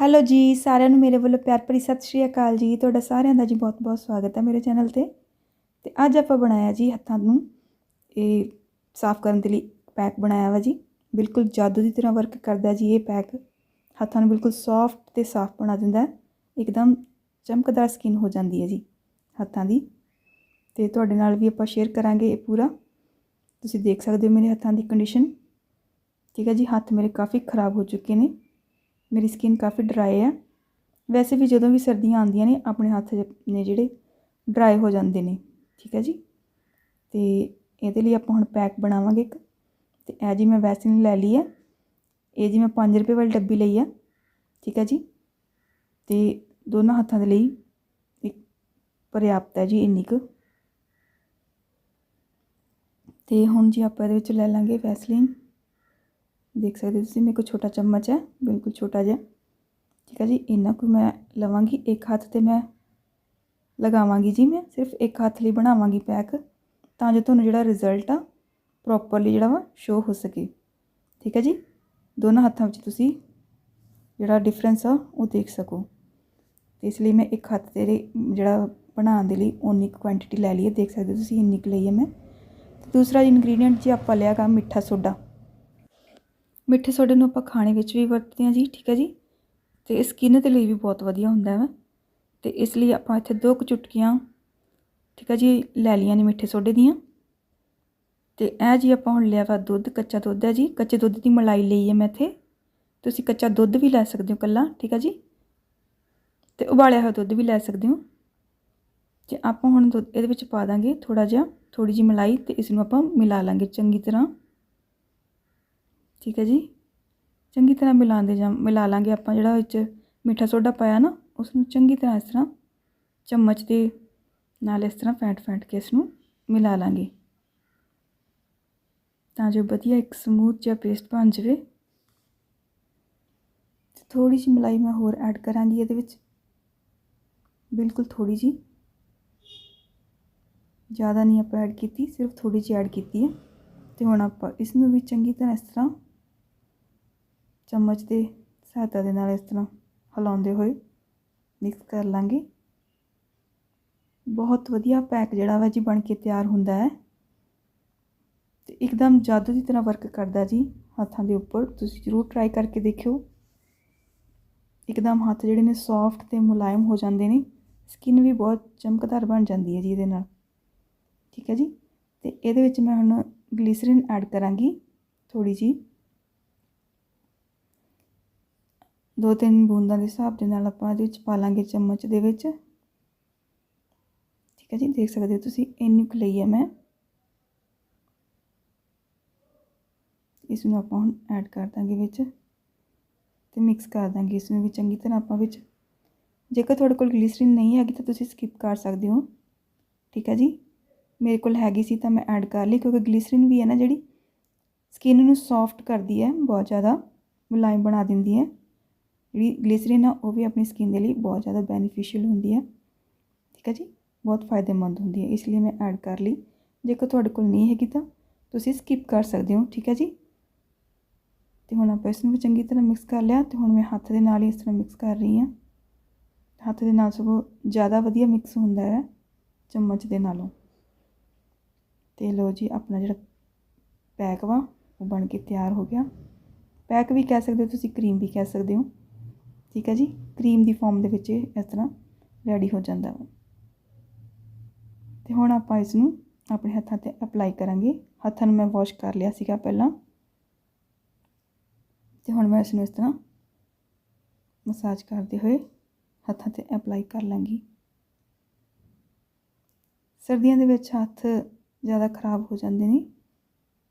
Hello ਜੀ, ਸਾਰਿਆਂ ਨੂੰ ਮੇਰੇ ਵੱਲੋਂ ਪਿਆਰ ਭਰੀ ਸਤਿ ਸ਼੍ਰੀ ਅਕਾਲ ਜੀ। ਤੁਹਾਡਾ ਸਾਰਿਆਂ ਦਾ ਜੀ ਬਹੁਤ-ਬਹੁਤ ਸਵਾਗਤ ਹੈ ਮੇਰੇ ਚੈਨਲ ਤੇ। ਤੇ ਅੱਜ ਆਪਾਂ ਬਣਾਇਆ ਜੀ ਹੱਥਾਂ ਨੂੰ, ਇਹ ਸਾਫ਼ ਕਰਨ ਦੇ ਲਈ ਪੈਕ ਬਣਾਇਆ ਵਾ ਜੀ। ਬਿਲਕੁਲ ਜਾਦੂ ਦੀ ਤਰ੍ਹਾਂ ਵਰਕ ਕਰਦਾ ਜੀ ਇਹ ਪੈਕ। ਹੱਥਾਂ ਨੂੰ ਬਿਲਕੁਲ ਸੌਫਟ ਤੇ ਸਾਫ਼ ਬਣਾ ਦਿੰਦਾ ਹੈ। ਇੱਕਦਮ ਚਮਕਦਾਰ ਸਕਿਨ ਹੋ ਜਾਂਦੀ ਹੈ ਜੀ ਹੱਥਾਂ ਦੀ। ਤੇ ਤੁਹਾਡੇ ਨਾਲ ਵੀ ਆਪਾਂ ਸ਼ੇਅਰ ਕਰਾਂਗੇ ਇਹ ਪੂਰਾ। ਤੁਸੀਂ ਦੇਖ ਸਕਦੇ ਹੋ ਮੇਰੇ ਹੱਥਾਂ ਦੀ ਕੰਡੀਸ਼ਨ ਠੀਕ ਹੈ ਜੀ, ਹੱਥ ਮੇਰੇ ਕਾਫੀ ਖਰਾਬ ਹੋ ਚੁੱਕੇ ਨੇ। ਮੇਰੀ ਸਕਿਨ ਕਾਫੀ ਡਰਾਈ ਹੈ। ਵੈਸੇ ਵੀ ਜਦੋਂ ਵੀ ਸਰਦੀਆਂ ਆਉਂਦੀਆਂ ਨੇ, ਆਪਣੇ ਹੱਥ ਨੇ ਜਿਹੜੇ ਡਰਾਈ ਹੋ ਜਾਂਦੇ ਨੇ, ਠੀਕ ਹੈ ਜੀ? ਤੇ ਇਹਦੇ ਲਈ ਆਪਾਂ ਹੁਣ ਪੈਕ ਬਣਾਵਾਂਗੇ ਇੱਕ। ਤੇ ਇਹ ਜੀ ਮੈਂ ਵੈਸਲਿਨ ਲੈ ਲਈ ਹੈ। ਇਹ ਜੀ ਮੈਂ 5 ਰੁਪਏ ਵਾਲੀ ਡੱਬੀ ਲਈ ਹੈ, ਠੀਕ ਹੈ ਜੀ? ਤੇ ਦੋਨਾਂ ਹੱਥਾਂ ਦੇ ਲਈ ਇੱਕ ਪਰਯਾਪਤ ਹੈ ਜੀ, ਇੰਨੀ ਕੁ। ਤੇ ਹੁਣ ਜੀ ਆਪਾਂ ਇਹਦੇ ਵਿੱਚ ਲੈ ਲਾਂਗੇ ਵੈਸਲੀਨ ਦੇਖ ਸਕਦੇ ਹੋ ਤੁਸੀਂ ਮੇਰੇ ਕੋਲ ਛੋਟਾ ਚਮਚ ਹੈ ਬਿਲਕੁਲ ਛੋਟਾ ਜਿਹਾ ਠੀਕ ਹੈ ਜੀ ਇੰਨਾ ਕੁ ਮੈਂ ਲਵਾਂਗੀ ਇੱਕ ਹੱਥ ਤੇ ਮੈਂ ਲਗਾਵਾਂਗੀ ਜੀ ਮੈਂ ਸਿਰਫ ਇੱਕ ਹੱਥ ਲਈ ਬਣਾਵਾਂਗੀ ਪੈਕ ਤਾਂ ਜੋ ਤੁਹਾਨੂੰ ਜਿਹੜਾ ਰਿਜ਼ਲਟ ਆ ਪ੍ਰੋਪਰਲੀ ਜਿਹੜਾ ਵਾ ਸ਼ੋ ਹੋ ਸਕੇ ਠੀਕ ਹੈ ਜੀ ਦੋਨਾਂ ਹੱਥਾਂ ਵਿੱਚ ਤੁਸੀਂ ਜਿਹੜਾ ਡਿਫਰੈਂਸ ਆ ਉਹ ਦੇਖ ਸਕੋ ਤੇ ਇਸ ਲਈ ਮੈਂ ਇੱਕ ਹੱਥ ਤੇ ਜਿਹੜਾ ਬਣਾਉਣ ਦੇ ਲਈ ਉਨੀ ਕੁਆਂਟੀਟੀ ਲੈ ਲਈ ਹੈ ਦੇਖ ਸਕਦੇ ਹੋ ਤੁਸੀਂ ਇੰਨੀ ਕੁ ਲਈ ਹੈ ਮੈਂ ਤੇ ਦੂਸਰਾ ਇਨਗਰੀਡੀਅੰਟ ਜੀ ਆਪਾਂ ਲਿਆ ਗਾ ਮਿੱਠਾ ਸੋਡਾ ਮਿੱਠੇ ਸੋਡੇ ਨੂੰ ਆਪਾਂ ਖਾਣੇ ਵਿੱਚ ਵੀ ਵਰਤਦੇ ਹਾਂ ਜੀ, ਠੀਕ ਹੈ ਜੀ? ਤੇ ਸਕਿਨ ਦੇ ਲਈ ਵੀ ਬਹੁਤ ਵਧੀਆ ਹੁੰਦਾ ਹੈ ਤੇ ਇਸ ਲਈ ਆਪਾਂ ਇੱਥੇ ਦੋ ਕੁ ਚੁਟਕੀਆਂ, ਠੀਕ ਹੈ ਜੀ, ਲੈ ਲਈਆਂ ਨੇ ਮਿੱਠੇ ਸੋਡੇ ਦੀਆਂ। ਤੇ ਇਹ ਜੀ ਆਪਾਂ ਹੁਣ ਲਿਆ ਵਾ ਦੁੱਧ, ਕੱਚਾ ਦੁੱਧ ਹੈ ਜੀ। ਕੱਚੇ ਦੁੱਧ ਦੀ ਮਲਾਈ ਲਈ ਹੈ ਮੈਂ ਇੱਥੇ। ਤੁਸੀਂ ਕੱਚਾ ਦੁੱਧ ਵੀ ਲੈ ਸਕਦੇ ਹੋ ਕੱਲਾ ਠੀਕ ਹੈ ਜੀ? ਤੇ ਉਬਾਲਿਆ ਹੋਇਆ ਦੁੱਧ ਵੀ ਲੈ ਸਕਦੇ ਹੋ। ਤੇ ਆਪਾਂ ਹੁਣ ਦੁੱਧ ਇਹਦੇ ਵਿੱਚ ਪਾ ਦਾਂਗੇ ਥੋੜਾ ਜਿਹਾ ਥੋੜੀ ਜੀ ਮਲਾਈ ਤੇ ਇਸ ਨੂੰ ਆਪਾਂ ਮਿਲਾ ਲਾਂਗੇ ਚੰਗੀ ਤਰ੍ਹਾਂ। ਠੀਕ ਹੈ ਜੀ। ਚੰਗੀ ਤਰ੍ਹਾਂ ਮਿਲਾਉਂਦੇ ਜਾਂ ਮਿਲਾ ਲਾਂਗੇ ਆਪਾਂ ਜਿਹੜਾ ਵਿੱਚ ਮਿੱਠਾ ਸੋਡਾ ਪਾਇਆ ਨਾ ਉਸ ਨੂੰ ਚੰਗੀ ਤਰ੍ਹਾਂ ਇਸ ਤਰ੍ਹਾਂ ਚਮਚ ਦੇ ਨਾਲ ਇਸ ਤਰ੍ਹਾਂ ਫੈਂਟ ਫੈਂਟ ਕੇ ਇਸ ਨੂੰ ਮਿਲਾ ਲਾਂਗੇ। ਤਾਂ ਜੋ ਵਧੀਆ ਇੱਕ ਸਮੂਥ ਜਿਹਾ ਪੇਸਟ ਬਣ ਜਾਵੇ। ਥੋੜੀ ਜਿਹੀ ਮਲਾਈ ਮੈਂ ਹੋਰ ਐਡ ਕਰਾਂਗੀ ਇਹਦੇ ਵਿੱਚ। ਬਿਲਕੁਲ ਥੋੜੀ ਜੀ ਜ਼ਿਆਦਾ ਨਹੀਂ ਆਪਾਂ ਐਡ ਕੀਤੀ, ਸਿਰਫ ਥੋੜੀ ਜਿਹੀ ਐਡ ਕੀਤੀ ਹੈ। ਤੇ ਹੁਣ ਆਪਾਂ ਇਸ ਨੂੰ ਵੀ ਚੰਗੀ ਤਰ੍ਹਾਂ ਇਸ ਤਰ੍ਹਾਂ ਚਮਚ ਦੇ ਸਹਾਇਤਾ ਦੇ ਨਾਲ ਇਸ ਤਰ੍ਹਾਂ ਹਿਲਾਉਂਦੇ ਹੋਏ ਮਿਕਸ ਕਰ ਲਾਂਗੇ। ਬਹੁਤ ਵਧੀਆ ਪੈਕ ਜਿਹੜਾ ਵਾ ਜੀ ਬਣ ਕੇ ਤਿਆਰ ਹੁੰਦਾ ਹੈ। ਤੇ ਇੱਕਦਮ ਜਾਦੂ ਦੀ ਤਰ੍ਹਾਂ ਵਰਕ ਕਰਦਾ ਜੀ ਹੱਥਾਂ ਦੇ ਉੱਪਰ। ਤੁਸੀਂ ਜ਼ਰੂਰ ਟਰਾਈ ਕਰਕੇ ਦੇਖਿਓ। ਇੱਕਦਮ ਹੱਥ ਜਿਹੜੇ ਨੇ ਸੌਫਟ ਤੇ ਮੁਲਾਇਮ ਹੋ ਜਾਂਦੇ ਨੇ। ਸਕਿਨ ਵੀ ਬਹੁਤ ਚਮਕਦਾਰ ਬਣ ਜਾਂਦੀ ਹੈ ਜੀ ਇਹਦੇ ਨਾਲ। ਠੀਕ ਹੈ ਜੀ? ਤੇ ਇਹਦੇ ਵਿੱਚ ਮੈਂ ਹੁਣ ਗਲੀਸਰੀਨ ਐਡ ਕਰਾਂਗੀ। ਥੋੜੀ ਜੀ ਦੋ ਤਿੰਨ ਬੂੰਦਾਂ ਦੇ ਹਿਸਾਬ ਦੇ ਨਾਲ ਆਪਾਂ ਇਹਦੇ ਵਿੱਚ ਪਾ ਲਾਂਗੇ ਚਮਚ ਦੇ ਵਿੱਚ। ਠੀਕ ਹੈ ਜੀ, ਦੇਖ ਸਕਦੇ ਹੋ ਤੁਸੀਂ ਇੰਨੀ ਕੁ ਲਈ ਹੈ ਮੈਂ। ਇਸ ਨੂੰ ਆਪਾਂ ਹੁਣ ਐਡ ਕਰ ਦਾਂਗੇ ਵਿੱਚ ਤੇ ਮਿਕਸ ਕਰ ਦਾਂਗੇ ਇਸ ਨੂੰ ਵੀ ਚੰਗੀ ਤਰ੍ਹਾਂ ਆਪਾਂ ਵਿੱਚ। ਜੇਕਰ ਤੁਹਾਡੇ ਕੋਲ ਗਲੀਸਰੀਨ ਨਹੀਂ ਹੈਗੀ ਤਾਂ ਤੁਸੀਂ ਸਕਿਪ ਕਰ ਸਕਦੇ ਹੋ। ਠੀਕ ਹੈ ਜੀ, ਮੇਰੇ ਕੋਲ ਹੈਗੀ ਸੀ ਤਾਂ ਮੈਂ ਐਡ ਕਰ ਲਈ ਕਿਉਂਕਿ ਗਲੀਸਰੀਨ ਵੀ ਹੈ ਨਾ ਜਿਹੜੀ ਸਕਿਨ ਨੂੰ ਸੌਫਟ ਕਰਦੀ ਹੈ ਬਹੁਤ ਜ਼ਿਆਦਾ, ਮੁਲਾਇਮ ਬਣਾ ਦਿੰਦੀ ਹੈ। ਜਿਹੜੀ ਗਲੀਸਰੀਨ ਆ, ਉਹ ਵੀ ਆਪਣੀ ਸਕਿਨ ਦੇ ਲਈ ਬਹੁਤ ਜ਼ਿਆਦਾ ਬੈਨੀਫੀਸ਼ੀਅਲ ਹੁੰਦੀ ਹੈ ਠੀਕ ਹੈ ਜੀ? ਬਹੁਤ ਫਾਇਦੇਮੰਦ ਹੁੰਦੀ ਹੈ ਇਸ ਲਈ ਮੈਂ ਐਡ ਕਰ ਲਈ। ਜੇਕਰ ਤੁਹਾਡੇ ਕੋਲ ਨਹੀਂ ਹੈਗੀ ਤਾਂ ਤੁਸੀਂ ਸਕਿਪ ਕਰ ਸਕਦੇ ਹੋ। ਠੀਕ ਹੈ ਜੀ? ਤੇ ਹੁਣ ਆਪਾਂ ਇਸ ਨੂੰ ਵੀ ਚੰਗੀ ਤਰ੍ਹਾਂ ਮਿਕਸ ਕਰ ਲਿਆ ਤੇ ਹੁਣ ਮੈਂ ਹੱਥ ਦੇ ਨਾਲ ਹੀ ਇਸ ਤਰ੍ਹਾਂ ਮਿਕਸ ਕਰ ਰਹੀ ਹਾਂ ਹੱਥ ਦੇ ਨਾਲ ਸਗੋਂ ਜ਼ਿਆਦਾ ਵਧੀਆ ਮਿਕਸ ਹੁੰਦਾ ਹੈ ਚਮਚ ਦੇ ਨਾਲੋਂ। ਤੇ ਲੋ ਜੀ, ਆਪਣਾ ਜਿਹੜਾ ਪੈਕ ਵਾ, ਉਹ ਬਣ ਕੇ ਤਿਆਰ ਹੋ ਗਿਆ। ਪੈਕ ਵੀ ਕਹਿ ਸਕਦੇ ਹੋ ਤੁਸੀਂ ਕਰੀਮ ਵੀ ਕਹਿ ਸਕਦੇ ਹੋ। ਠੀਕ ਹੈ ਜੀ? ਕਰੀਮ ਦੀ ਫਾਰਮ ਦੇ ਵਿੱਚ ਇਸ ਤਰ੍ਹਾਂ ਰੈਡੀ ਹੋ ਜਾਂਦਾ ਵਾ। ਤੇ ਹੁਣ ਆਪਾਂ ਇਸ ਨੂੰ ਆਪਣੇ ਹੱਥਾਂ ਤੇ ਅਪਲਾਈ ਕਰਾਂਗੇ। ਹੱਥਾਂ ਨੂੰ ਮੈਂ ਵਾਸ਼ ਕਰ ਲਿਆ ਸੀਗਾ ਪਹਿਲਾਂ। ਤੇ ਹੁਣ ਮੈਂ ਇਸ ਨੂੰ ਇਸ ਤਰ੍ਹਾਂ ਮਸਾਜ ਕਰਦੇ ਹੋਏ ਹੱਥਾਂ ਤੇ ਅਪਲਾਈ ਕਰ ਲਾਂਗੀ। ਸਰਦੀਆਂ ਦੇ ਵਿੱਚ ਹੱਥ ਜ਼ਿਆਦਾ ਖਰਾਬ ਹੋ ਜਾਂਦੇ ਨੇ,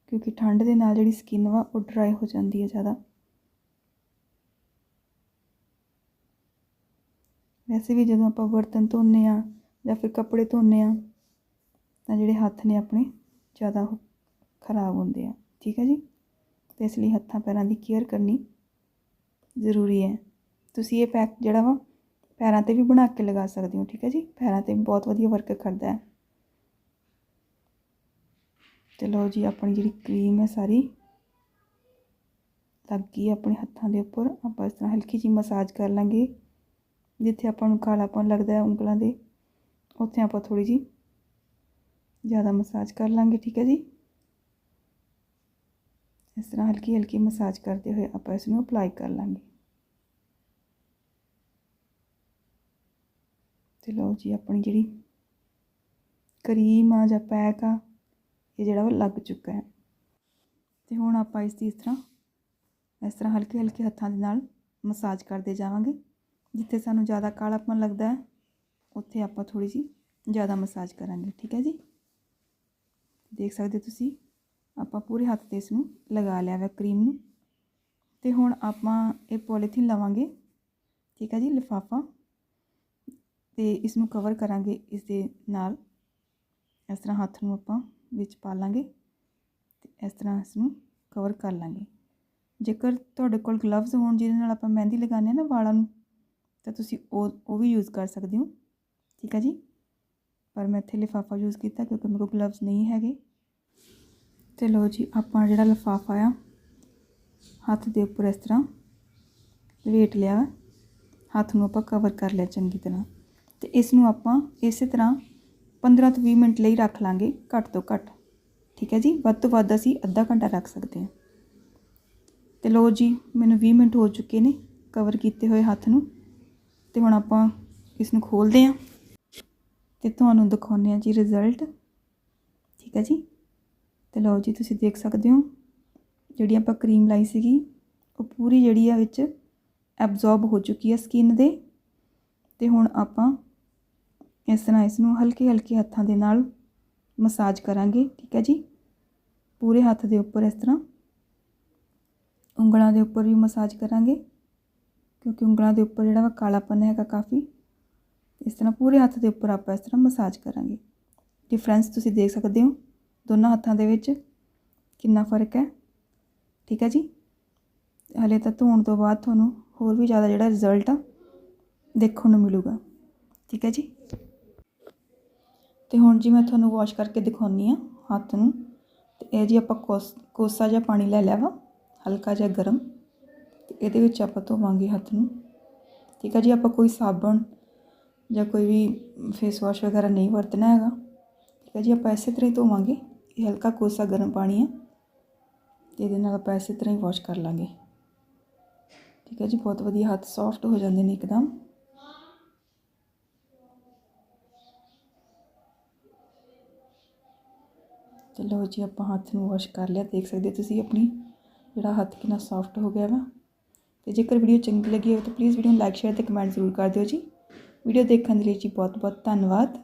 ਕਿਉਂਕਿ ਠੰਡ ਦੇ ਨਾਲ ਜਿਹੜੀ ਸਕਿਨ ਵਾ ਉਹ ਡਰਾਈ ਹੋ ਜਾਂਦੀ ਹੈ ਜ਼ਿਆਦਾ। ਵੈਸੇ ਵੀ ਜਦੋਂ ਆਪਾਂ ਬਰਤਨ ਧੋਨੇ ਆ ਜਾਂ ਫਿਰ ਕੱਪੜੇ ਧੋਨੇ ਆ, ਤਾਂ ਜਿਹੜੇ ਹੱਥ ਨੇ ਆਪਣੇ ਜ਼ਿਆਦਾ ਖਰਾਬ ਹੁੰਦੇ ਆ। ਠੀਕ ਹੈ ਜੀ? ਤੇ ਇਸ ਲਈ ਹੱਥਾਂ ਪੈਰਾਂ ਦੀ ਕੇਅਰ ਕਰਨੀ ਜ਼ਰੂਰੀ ਹੈ। ਤੁਸੀਂ ਇਹ ਪੈਕ ਜਿਹੜਾ ਵਾ, ਪੈਰਾਂ ਤੇ ਵੀ ਬਣਾ ਕੇ ਲਗਾ ਸਕਦੇ ਹੋ, ਠੀਕ ਹੈ ਜੀ? ਪੈਰਾਂ ਤੇ ਵੀ ਬਹੁਤ ਵਧੀਆ ਵਰਕ ਕਰਦਾ ਹੈ। ਚਲੋ ਜੀ, ਆਪਣੀ ਜਿਹੜੀ ਕਰੀਮ ਹੈ ਸਾਰੀ ਲੱਗ ਗਈ ਆਪਣੇ ਹੱਥਾਂ ਦੇ ਉੱਪਰ। ਆਪਾਂ ਇਸ ਤਰ੍ਹਾਂ ਹਲਕੀ ਜਿਹੀ ਮਸਾਜ ਕਰ ਲਾਂਗੇ। ਜਿੱਥੇ ਆਪਾਂ ਨੂੰ ਕਾਲਾਪਨ ਲੱਗਦਾ ਹੈ ਉਂਗਲਾਂ ਦੇ, ਉੱਥੇ ਆਪਾਂ ਥੋੜੀ ਜਿਹੀ ਜ਼ਿਆਦਾ ਮਸਾਜ ਕਰ ਲਾਂਗੇ, ਠੀਕ ਹੈ ਜੀ? ਇਸ ਤਰ੍ਹਾਂ ਹਲਕੀ ਹਲਕੀ ਮਸਾਜ ਕਰਦੇ ਹੋਏ ਆਪਾਂ ਇਸ ਨੂੰ ਅਪਲਾਈ ਕਰ ਲਾਂਗੇ। ਤੇ ਲਓ ਜੀ, ਆਪਣੀ ਜਿਹੜੀ ਕਰੀਮ ਆ ਜਾਂ ਪੈਕ ਆ, ਇਹ ਜਿਹੜਾ ਉਹ ਲੱਗ ਚੁੱਕਾ ਹੈ। ਤੇ ਹੁਣ ਆਪਾਂ ਇਸ ਦੀ ਇਸ ਤਰ੍ਹਾਂ ਇਸ ਤਰ੍ਹਾਂ ਹਲਕੇ ਹਲਕੇ ਹੱਥਾਂ ਦੇ ਨਾਲ ਮਸਾਜ ਕਰਦੇ ਜਾਵਾਂਗੇ। ਜਿੱਥੇ ਸਾਨੂੰ ਜ਼ਿਆਦਾ ਕਾਲਾਪਨ ਲੱਗਦਾ ਹੈ, ਉੱਥੇ ਆਪਾਂ ਥੋੜੀ ਜਿਹੀ ਜ਼ਿਆਦਾ ਮਸਾਜ ਕਰਾਂਗੇ, ਠੀਕ ਹੈ ਜੀ? ਦੇਖ ਸਕਦੇ ਤੁਸੀਂ, ਆਪਾਂ ਪੂਰੇ ਹੱਥ ਤੇ ਇਸ ਨੂੰ ਲਗਾ ਲਿਆ ਵਾ ਕਰੀਮ ਨੂੰ। ਤੇ ਹੁਣ ਆਪਾਂ ਇਹ ਪੋਲੀਥੀਨ ਲਵਾਂਗੇ, ਠੀਕ ਹੈ ਜੀ, ਲਿਫਾਫਾ। ਤੇ ਇਸ ਨੂੰ ਕਵਰ ਕਰਾਂਗੇ ਇਸ ਦੇ ਨਾਲ। ਇਸ ਤਰ੍ਹਾਂ ਹੱਥ ਨੂੰ ਆਪਾਂ ਵਿੱਚ ਪਾ ਲਾਂਗੇ ਤੇ ਇਸ ਤਰ੍ਹਾਂ ਇਸ ਨੂੰ ਕਵਰ ਕਰ ਲਾਂਗੇ। ਜੇਕਰ ਤੁਹਾਡੇ ਕੋਲ ਗਲਵਜ਼ ਹੋਣ ਜਿਹਦੇ ਨਾਲ ਆਪਾਂ ਮਹਿੰਦੀ ਲਗਾਉਂਦੇ ਹਾਂ ਨਾ ਵਾਲਾਂ ਨੂੰ ਤਾਂ ਤੁਸੀਂ ਉਹ ਉਹ ਵੀ ਯੂਜ਼ ਕਰ ਸਕਦੇ ਹੋ। ਠੀਕ ਹੈ ਜੀ? ਪਰ ਮੈਂ ਇੱਥੇ ਲਿਫਾਫਾ ਯੂਜ਼ ਕੀਤਾ ਕਿਉਂਕਿ ਮੇਰੇ ਕੋਲ ਗਲਵਜ਼ ਨਹੀਂ ਹੈਗੇ। ਤੇ ਲਓ ਜੀ, ਆਪਾਂ ਜਿਹੜਾ ਲਿਫਾਫਾ ਆ, ਹੱਥ ਦੇ ਉੱਪਰ ਇਸ ਤਰ੍ਹਾਂ ਲਵੇਟ ਲਿਆ ਵਾ। ਹੱਥ ਨੂੰ ਆਪਾਂ ਕਵਰ ਕਰ ਲਿਆ ਚੰਗੀ ਤਰ੍ਹਾਂ। ਤੇ ਇਸ ਨੂੰ ਆਪਾਂ ਇਸੇ ਤਰ੍ਹਾਂ 15 ਤੋਂ 20 ਮਿੰਟ ਲਈ ਰੱਖ ਲਾਂਗੇ ਘੱਟ ਤੋਂ ਘੱਟ। ਠੀਕ ਹੈ ਜੀ? ਵੱਧ ਤੋਂ ਵੱਧ ਅਸੀਂ ਅੱਧਾ ਘੰਟਾ ਰੱਖ ਸਕਦੇ ਹਾਂ। ਤੇ ਲਓ ਜੀ, ਮੈਨੂੰ 20 ਮਿੰਟ ਹੋ ਚੁੱਕੇ ਨੇ ਕਵਰ ਕੀਤੇ ਹੋਏ ਹੱਥ ਨੂੰ। ਤੇ ਹੁਣ ਆਪਾਂ ਇਸ ਨੂੰ ਖੋਲਦੇ ਹਾਂ ਤੇ ਤੁਹਾਨੂੰ ਦਿਖਾਉਂਦੇ ਹਾਂ ਜੀ ਰਿਜ਼ਲਟ ਠੀਕ ਹੈ ਜੀ? ਤੇ ਲਓ ਜੀ, ਤੁਸੀਂ ਦੇਖ ਸਕਦੇ ਹੋ, ਜਿਹੜੀ ਆਪਾਂ ਕਰੀਮ ਲਾਈ ਸੀਗੀ, ਉਹ ਪੂਰੀ ਜਿਹੜੀ ਆ ਵਿੱਚ ਐਬਜ਼ੌਰਬ ਹੋ ਚੁੱਕੀ ਹੈ ਸਕਿਨ ਦੇ। ਤੇ ਹੁਣ ਆਪਾਂ ਇਸ ਤਰ੍ਹਾਂ ਇਸ ਨੂੰ ਹਲਕੇ ਹਲਕੇ ਹੱਥਾਂ ਦੇ ਨਾਲ ਮਸਾਜ ਕਰਾਂਗੇ। ਠੀਕ ਹੈ ਜੀ? ਪੂਰੇ ਹੱਥ ਦੇ ਉੱਪਰ ਇਸ ਤਰ੍ਹਾਂ ਉਂਗਲਾਂ ਦੇ ਉੱਪਰ ਵੀ ਮਸਾਜ ਕਰਾਂਗੇ। ਕਿਉਂਕਿ ਉਂਗਲਾਂ ਦੇ ਉੱਪਰ ਜਿਹੜਾ ਵਾ ਕਾਲਾਪਨ ਹੈਗਾ ਕਾਫੀ, ਇਸ ਤਰ੍ਹਾਂ ਪੂਰੇ ਹੱਥ ਦੇ ਉੱਪਰ ਆਪਾਂ ਇਸ ਤਰ੍ਹਾਂ ਮਸਾਜ ਕਰਾਂਗੇ। ਡਿਫਰੈਂਸ ਤੁਸੀਂ ਦੇਖ ਸਕਦੇ ਹੋ, ਦੋਨਾਂ ਹੱਥਾਂ ਦੇ ਵਿੱਚ ਕਿੰਨਾ ਫ਼ਰਕ ਹੈ। ਠੀਕ ਹੈ ਜੀ? ਹਲੇ ਤਾਂ ਧੋਣ ਤੋਂ ਬਾਅਦ ਤੁਹਾਨੂੰ ਹੋਰ ਵੀ ਜ਼ਿਆਦਾ ਜਿਹੜਾ ਰਿਜ਼ਲਟ ਆ, ਦੇਖਣ ਨੂੰ ਮਿਲੂਗਾ। ਠੀਕ ਹੈ ਜੀ? ਤੇ ਹੁਣ ਜੀ ਮੈਂ ਤੁਹਾਨੂੰ ਵਾਸ਼ ਕਰਕੇ ਦਿਖਾਉਣੀ ਆ ਹੱਥ ਨੂੰ। ਤੇ ਇਹ ਜੀ ਆਪਾਂ ਕੋਸ, ਕੋਸਾ ਜਿਹਾ ਪਾਣੀ ਲੈ ਲਿਆ ਵਾ, ਹਲਕਾ ਜਿਹਾ ਗਰਮ। ਤੇ ਇਹਦੇ ਵਿੱਚ ਆਪਾਂ ਧੋਵਾਂਗੇ ਹੱਥ ਨੂੰ। ਠੀਕ ਹੈ ਜੀ, ਆਪਾਂ ਕੋਈ ਸਾਬਣ ਜਾਂ ਕੋਈ ਵੀ ਫੇਸ ਵਾਸ਼ ਵਗੈਰਾ ਨਹੀਂ ਵਰਤਣਾ ਹੈਗਾ। ਠੀਕ ਹੈ ਜੀ, ਆਪਾਂ ਇਸੇ ਤਰ੍ਹਾਂ ਹੀ ਧੋਵਾਂਗੇ। ਇਹ ਹਲਕਾ ਕੋਸਾ ਗਰਮ ਪਾਣੀ ਹੈ ਤੇ ਇਹਦੇ ਨਾਲ ਆਪਾਂ ਇਸੇ ਤਰ੍ਹਾਂ ਹੀ ਵਾਸ਼ ਕਰ ਲਾਂਗੇ। ਠੀਕ ਹੈ ਜੀ, ਬਹੁਤ ਵਧੀਆ ਹੱਥ ਸੌਫਟ ਹੋ ਜਾਂਦੇ ਨੇ ਇੱਕਦਮ। ਤੇ ਲਓ ਜੀ, ਆਪਾਂ ਹੱਥ ਨੂੰ ਵਾਸ਼ ਕਰ ਲਿਆ। ਦੇਖ ਸਕਦੇ ਤੁਸੀਂ ਆਪਣੀ ਜਿਹੜਾ ਹੱਥ ਕਿੰਨਾ ਸੌਫਟ ਹੋ ਗਿਆ ਵਾ। ਤੇ ਜੇਕਰ ਵੀਡੀਓ ਚੰਗੀ ਲੱਗੀ ਹੋਵੇ ਤਾਂ ਪਲੀਜ਼ ਵੀਡੀਓ ਨੂੰ ਲਾਈਕ ਸ਼ੇਅਰ ਤੇ ਕਮੈਂਟ ਜ਼ਰੂਰ ਕਰ ਦਿਓ ਜੀ। ਵੀਡੀਓ ਦੇਖਣ ਦੇ ਲਈ ਜੀ ਬਹੁਤ ਬਹੁਤ ਧੰਨਵਾਦ।